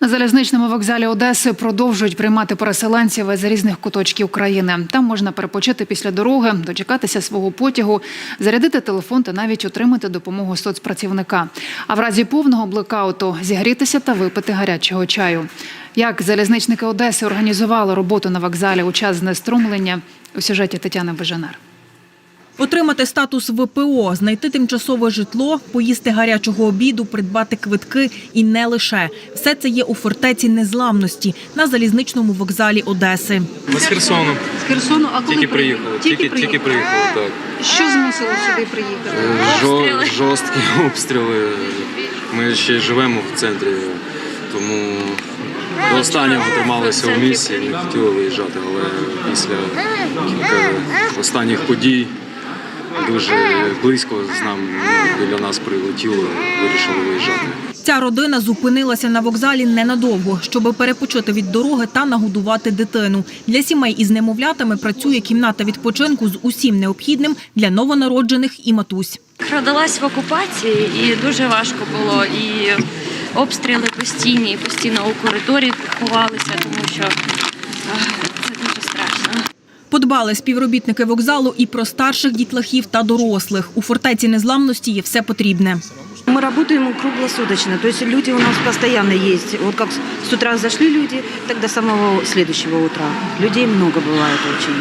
На залізничному вокзалі Одеси продовжують приймати переселенців із різних куточків країни. Там можна перепочити після дороги, дочекатися свого потягу, зарядити телефон та навіть отримати допомогу соцпрацівника. А в разі повного блекауту зігрітися та випити гарячого чаю. Як залізничники Одеси організували роботу на вокзалі у час знеструмлення у сюжеті Тетяни Бежанар. Отримати статус ВПО, знайти тимчасове житло, поїсти гарячого обіду, придбати квитки і не лише все це є у фортеці незламності на залізничному вокзалі Одеси. Ми з Херсону. З Херсону, а коли Тільки приїхали. Тільки, тільки приїхали, так. Що змусило сюди приїхати? Жо, жорсткі обстріли. Ми ще живемо в центрі, тому до останнього трималися у місці, не хотіли виїжджати, але після останніх подій дуже близько з нам біля нас прилетіло, вирішили виїжджати. Ця родина зупинилася на вокзалі ненадовго, щоб перепочити від дороги та нагодувати дитину. Для сімей із немовлятами працює кімната відпочинку з усім необхідним для новонароджених і матусь. Родилась в окупації і дуже важко було. І обстріли постійні, і постійно у коридорі ховалися, тому що це дуже страшно. Подбали співробітники вокзалу і про старших дітлахів та дорослих. У фортеці незламності є все потрібне. Мы работаем круглосуточно, то есть люди у нас постоянно есть. Вот как с утра зашли люди, так до самого следующего утра. Людей много бывает очень.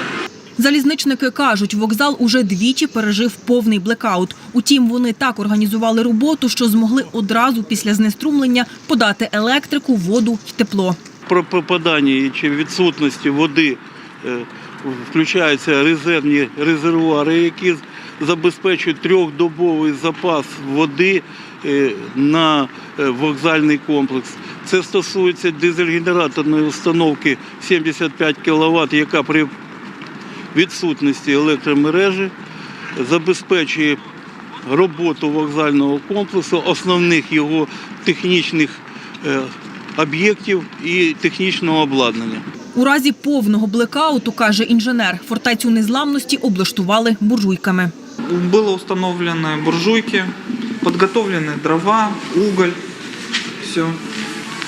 Залізничники кажуть, вокзал уже двічі пережив повний блекаут. Утім, вони так організували роботу, що змогли одразу після знеструмлення подати електрику, воду й тепло. Про попадання чи відсутності води е, включаються резервні резервуари, які забезпечують трьохдобовий запас води е, на е, вокзальний комплекс. Це стосується дизель-генераторної установки 75 кВт, яка при відсутності електромережі забезпечує роботу вокзального комплексу, основних його технічних е, об'єктів і технічного обладнання. У разі повного блекауту, каже інженер, фортецю незламності облаштували буржуйками. Было установлены буржуйки, подготовлены дрова, уголь, все,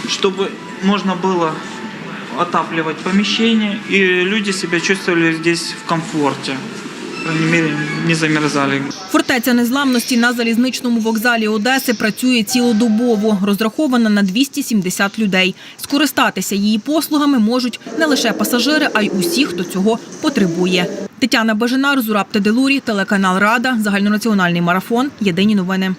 чтобы можно было отапливать помещение, и люди себя чувствовали здесь в комфорте. По крайней мере, не замерзали. Фортеця незламності на залізничному вокзалі Одеси працює цілодобово, розрахована на 270 людей. Скористатися її послугами можуть не лише пасажири, а й усі, хто цього потребує. Тетяна Бажинар, Зураб Теделурі, телеканал Рада, загальнонаціональний марафон. Єдині новини.